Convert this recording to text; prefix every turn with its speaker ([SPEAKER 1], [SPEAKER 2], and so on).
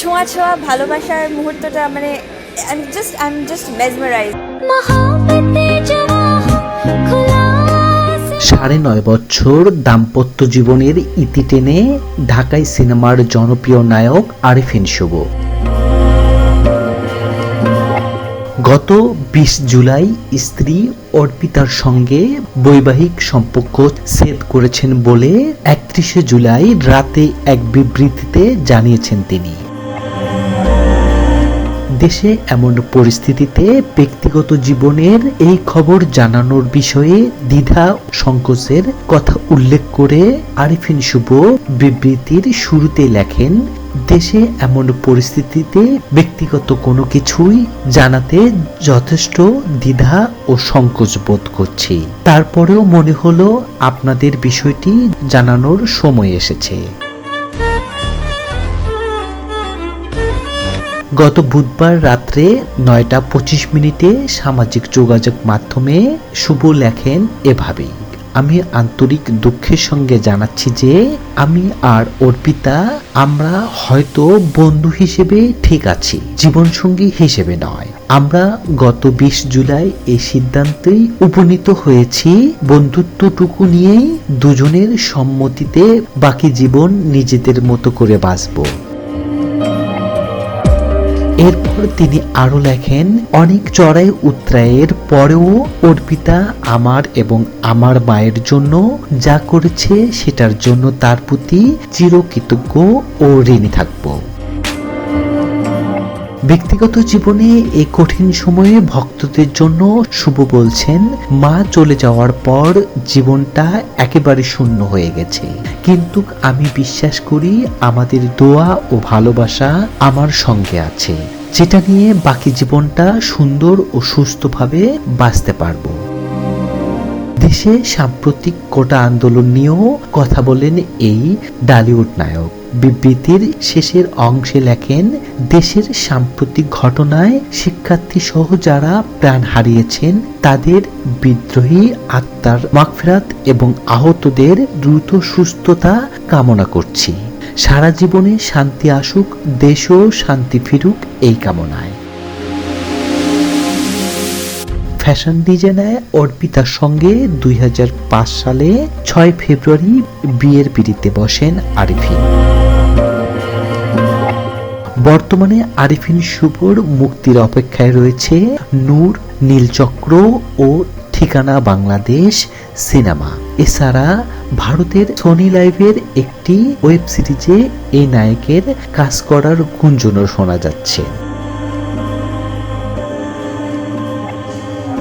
[SPEAKER 1] ছোঁয়া ছোঁয়া ভালোবাসার মুহূর্তটা মানে I just I am just mesmerise
[SPEAKER 2] সাড়ে নয় বছর দাম্পত্য জীবনের ইতি টেনে ঢাকায় সিনেমার জনপ্রিয় নায়ক আরিফিন শুভ। গত বিশ জুলাই স্ত্রী অর্পিতার সঙ্গে বৈবাহিক সম্পর্ক সেদ করেছেন বলে একত্রিশে জুলাই রাতে এক বিবৃতিতে জানিয়েছেন তিনি। দেশে এমন পরিস্থিতিতে ব্যক্তিগত জীবনের এই খবর জানানোর বিষয়ে দ্বিধা সংকোচের কথা উল্লেখ করে আরিফিন শুভ বিবৃতির শুরুতে লেখেন, দেশে এমন পরিস্থিতিতে ব্যক্তিগত কোনো কিছুই জানাতে যথেষ্ট দ্বিধা ও সংকোচ বোধ করছি। তারপরেও মনে হলো আপনাদের বিষয়টি জানানোর সময় এসেছে। গত বুধবার রাত্রে নয়টা পঁচিশ মিনিটে সামাজিক যোগাযোগ মাধ্যমে শুভ লেখেন এভাবেই। আমি আন্তরিক দুঃখের সঙ্গে জানাচ্ছি যে আমি আর অর্পিতা আমরা হয়তো বন্ধু হিসেবে ঠিক আছি, জীবনসঙ্গী হিসেবে নয়। আমরা গত বিশ জুলাই এই সিদ্ধান্তেই উপনীত হয়েছি, বন্ধুত্বটুকু নিয়েই দুজনের সম্মতিতে বাকি জীবন নিজেদের মতো করে বাঁচবো। এরপর তিনি আরও লেখেন, অনেক চড়াই উত্তরায়ের পরেও অর্পিতা আমার এবং আমার মায়ের জন্য যা করেছে সেটার জন্য তার প্রতি চিরকৃতজ্ঞ ও ঋণী থাকব। ব্যক্তিগত জীবনে এই কঠিন সময়ে ভক্তদের জন্য শুভ বলছেন, মা চলে যাওয়ার পর জীবনটা একেবারে শূন্য হয়ে গেছে। কিন্তু আমি বিশ্বাস করি আমাদের দোয়া ও ভালোবাসা আমার সঙ্গে আছে। যেটা নিয়ে বাকি জীবনটা সুন্দর ও সুস্থভাবে বাঁচতে পারব। দেশে সাম্প্রতিক কোটা আন্দোলন নিয়েও কথা বলেন এই ডালিউড নায়ক। বিবৃতির শেষের অংশে লেখেন, দেশের সাম্প্রতিক ঘটনায় শিক্ষার্থী সহ যারা প্রাণ হারিয়েছেন, তাদের বিদ্রোহী আত্মার মাগফেরাত এবং আহতদের দ্রুত সুস্থতা কামনা করছি। সারা জীবনে শান্তি আসুক দেশও শান্তি ফিরুক এই কামনায়। ফ্যাশন ডিজাইনার অর্পিতার সঙ্গে দুই হাজার পাঁচ সালে ছয় ফেব্রুয়ারি বিয়ের পিড়িতে বসেন আরিফিন। বর্তমানে আরিফিন শুভর মুক্তির অপেক্ষায় রয়েছে নূর, নীলচক্র ও ঠিকানা বাংলাদেশ সিনেমা। এছাড়া ভারতের সোনি লাইভের একটি ওয়েব সিরিজে এই নায়কের কাজ করার গুঞ্জনও শোনা যাচ্ছে।